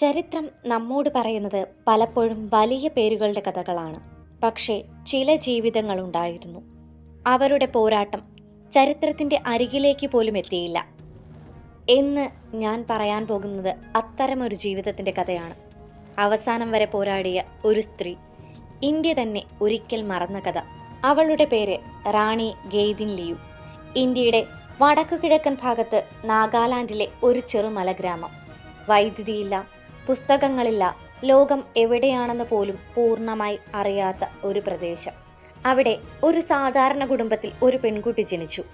ചരിത്രം നമ്മോട് പറയുന്നത് പലപ്പോഴും വലിയ പേരുകളുടെ കഥകളാണ്. പക്ഷേ ചില ജീവിതങ്ങളുണ്ടായിരുന്നു. അവരുടെ പോരാട്ടം ചരിത്രത്തിന്റെ അരികിലേക്ക് പോലും എത്തിയില്ല. എന്ന് ഞാൻ പറയാൻ പോകുന്നത് അത്തരമൊരു ജീവിതത്തിന്റെ കഥയാണ്. അവസാനം വരെ പോരാടിയ ഒരു സ്ത്രീ ഇന്ത്യ തന്നെ ഒരിക്കൽ മറന്ന കഥ. അവളുടെ പേര് റാണി ഗെയ്ദിൻ ലിയു. ഇന്ത്യയുടെ വടക്കു കിഴക്കൻ ഭാഗത്ത് നാഗാലാൻഡിലെ ഒരു ചെറുമല ഗ്രാമം വൈദ്യുതിയില്ല പുസ്തകങ്ങളില്ല. ലോകം എവിടെയാണെന്ന് പോലും പൂർണമായി അറിയാത്ത ഒരു പ്രദേശം. അവിടെ ഒരു സാധാരണ കുടുംബത്തിൽ ഒരു പെൺകുട്ടി ജനിച്ചു.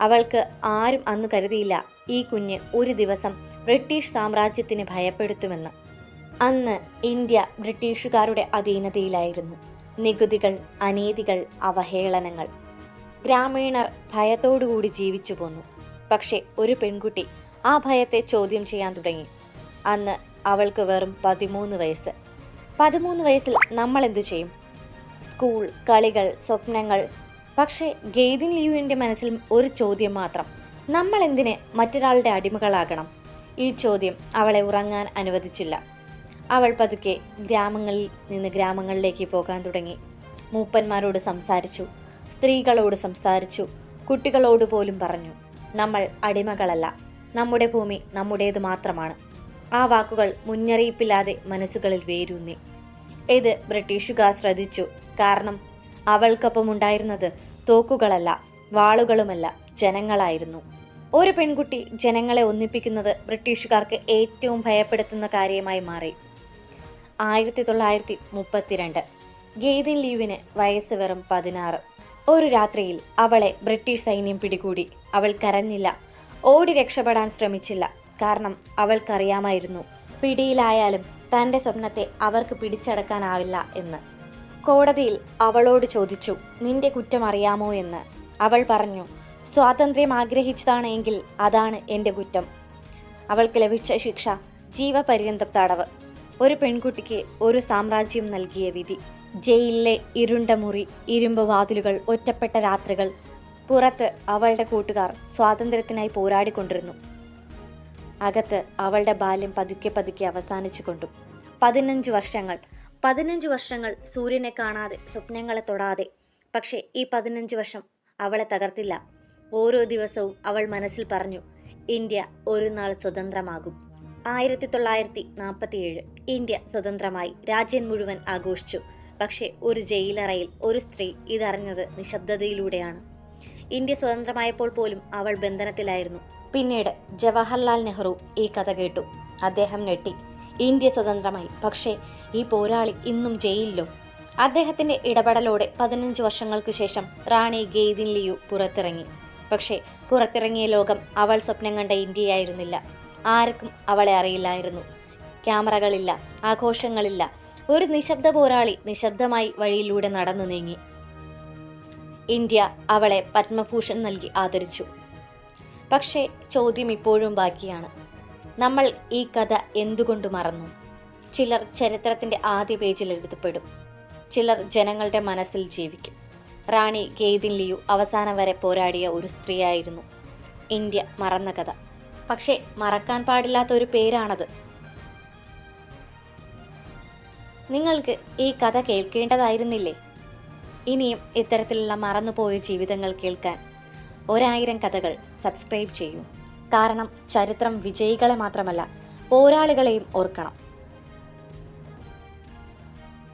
അവൾക്ക് ആരും അന്ന് കരുതിയില്ല ഈ കുഞ്ഞ് ഒരു ദിവസം ബ്രിട്ടീഷ് സാമ്രാജ്യത്തിന് ഭയപ്പെടുത്തുമെന്ന്. അന്ന് ഇന്ത്യ ബ്രിട്ടീഷുകാരുടെ അധീനതയിലായിരുന്നു. നികുതികൾ അനീതികൾ അവഹേളനങ്ങൾ. ഗ്രാമീണർ ഭയത്തോടുകൂടി ജീവിച്ചു പോന്നു. പക്ഷേ ഒരു പെൺകുട്ടി ആ ഭയത്തെ ചോദ്യം ചെയ്യാൻ തുടങ്ങി. അന്ന് അവൾക്ക് വെറും പതിമൂന്ന് വയസ്സ്. പതിമൂന്ന് വയസ്സിൽ നമ്മൾ എന്തു ചെയ്യും? സ്കൂൾ കളികൾ സ്വപ്നങ്ങൾ. പക്ഷേ ഗെയ്തിൻ ലിയുവിന്റെ മനസ്സിൽ ഒരു ചോദ്യം മാത്രം. നമ്മൾ എന്തിന് മറ്റൊരാളുടെ അടിമകളാകണം? ഈ ചോദ്യം അവളെ ഉറങ്ങാൻ അനുവദിച്ചില്ല. അവൾ പതുക്കെ ഗ്രാമങ്ങളിൽ നിന്ന് ഗ്രാമങ്ങളിലേക്ക് പോകാൻ തുടങ്ങി. മൂപ്പന്മാരോട് സംസാരിച്ചു സ്ത്രീകളോട് സംസാരിച്ചു കുട്ടികളോട് പോലും പറഞ്ഞു. നമ്മൾ അടിമകളല്ല. നമ്മുടെ ഭൂമി നമ്മുടേത് മാത്രമാണ്. ആ വാക്കുകൾ മുന്നറിയിപ്പില്ലാതെ മനസ്സുകളിൽ വേരൂന്നി. ഇത് ബ്രിട്ടീഷുകാർ ശ്രദ്ധിച്ചു. കാരണം അവൾക്കൊപ്പം ഉണ്ടായിരുന്നത് തോക്കുകളല്ല വാളുകളുമല്ല ജനങ്ങളായിരുന്നു. ഒരു പെൺകുട്ടി ജനങ്ങളെ ഒന്നിപ്പിക്കുന്നത് ബ്രിട്ടീഷുകാർക്ക് ഏറ്റവും ഭയപ്പെടുത്തുന്ന കാര്യമായി മാറി. ആയിരത്തി തൊള്ളായിരത്തി മുപ്പത്തിരണ്ട് ഗെയ്തിൻ ലീവിന് വയസ്സ് വെറും പതിനാറ്. ഒരു രാത്രിയിൽ അവളെ ബ്രിട്ടീഷ് സൈന്യം പിടികൂടി. അവൾ കരഞ്ഞില്ല. ഓടി രക്ഷപ്പെടാൻ ശ്രമിച്ചില്ല. കാരണം അവൾക്കറിയാമായിരുന്നു. പിടിയിലായാലും തന്റെ സ്വപ്നത്തെ അവർക്ക് പിടിച്ചടക്കാനാവില്ല എന്ന്. കോടതിയിൽ അവളോട് ചോദിച്ചു നിന്റെ കുറ്റം അറിയാമോ എന്ന്? അവൾ പറഞ്ഞു സ്വാതന്ത്ര്യം ആഗ്രഹിച്ചതാണെങ്കിൽ അതാണ് എന്റെ കുറ്റം. അവൾക്ക് ലഭിച്ച ശിക്ഷ ജീവപര്യന്തം തടവ് ഒരു പെൺകുട്ടിക്ക് ഒരു സാമ്രാജ്യം നൽകിയ വിധി. ജയിലിലെ ഇരുണ്ട മുറി ഇരുമ്പ് വാതിലുകൾ ഒറ്റപ്പെട്ട രാത്രികൾ. പുറത്ത് അവളുടെ കൂട്ടുകാർ സ്വാതന്ത്ര്യത്തിനായി പോരാടിക്കൊണ്ടിരുന്നു. അകത്ത് അവളുടെ ബാല്യം പതുക്കെ പതുക്കെ അവസാനിച്ചു കൊണ്ടു. പതിനഞ്ച് വർഷങ്ങൾ. പതിനഞ്ച് വർഷങ്ങൾ സൂര്യനെ കാണാതെ സ്വപ്നങ്ങളെ തൊടാതെ. പക്ഷേ ഈ പതിനഞ്ച് വർഷം അവളെ തകർത്തില്ല. ഓരോ ദിവസവും അവൾ മനസ്സിൽ പറഞ്ഞു ഇന്ത്യ ഒരു നാൾ സ്വതന്ത്രമാകും. ആയിരത്തി തൊള്ളായിരത്തി നാൽപ്പത്തിയേഴ് ഇന്ത്യ സ്വതന്ത്രമായി. രാജ്യം മുഴുവൻ ആഘോഷിച്ചു. പക്ഷേ ഒരു ജയിലറയിൽ ഒരു സ്ത്രീ ഇതറിഞ്ഞത് നിശബ്ദതയിലൂടെയാണ്. ഇന്ത്യ സ്വതന്ത്രമായപ്പോൾ പോലും അവൾ ബന്ധനത്തിലായിരുന്നു. പിന്നീട് ജവഹർലാൽ നെഹ്റു ഈ കഥ കേട്ടു. അദ്ദേഹം ഞെട്ടി. ഇന്ത്യ സ്വതന്ത്രമായി. പക്ഷേ ഈ പോരാളി ഇന്നും ജയിലിലോ? അദ്ദേഹത്തിന്റെ ഇടപെടലോടെ പതിനഞ്ച് വർഷങ്ങൾക്ക് ശേഷം റാണി ഗെയ്ദിൻ ലിയു പുറത്തിറങ്ങി. പക്ഷേ പുറത്തിറങ്ങിയ ലോകം അവൾ സ്വപ്നം കണ്ട ഇന്ത്യയായിരുന്നില്ല. ആർക്കും അവളെ അറിയില്ലായിരുന്നു. ക്യാമറകളില്ല ആഘോഷങ്ങളില്ല. ഒരു നിശബ്ദ പോരാളി നിശബ്ദമായി വഴിയിലൂടെ നടന്നു നീങ്ങി. ഇന്ത്യ അവളെ പത്മഭൂഷൺ നൽകി ആദരിച്ചു. പക്ഷേ ചോദ്യം ഇപ്പോഴും ബാക്കിയാണ്. നമ്മൾ ഈ കഥ എന്തുകൊണ്ട് മറന്നു? ചിലർ ചരിത്രത്തിന്റെ ആദ്യ പേജിൽ എഴുതപ്പെടും. ചിലർ ജനങ്ങളുടെ മനസ്സിൽ ജീവിക്കും. റാണി ഗെയ്ദിൻ ലിയു അവസാനം വരെ പോരാടിയ ഒരു സ്ത്രീയായിരുന്നു ഇന്ത്യ മറന്ന കഥ. പക്ഷേ മറക്കാൻ പാടില്ലാത്ത ഒരു പേരാണത്. നിങ്ങൾക്ക് ഈ കഥ കേൾക്കേണ്ടതായിരുന്നില്ലേ? ഇനിയും ഇത്തരത്തിലുള്ള മറന്നുപോയ ജീവിതങ്ങൾ കേൾക്കാൻ ഒരായിരം കഥകൾ സബ്സ്ക്രൈബ് ചെയ്യൂ. കാരണം ചരിത്രം വിജയികളെ മാത്രമല്ല പോരാളികളെയും ഓർക്കണം.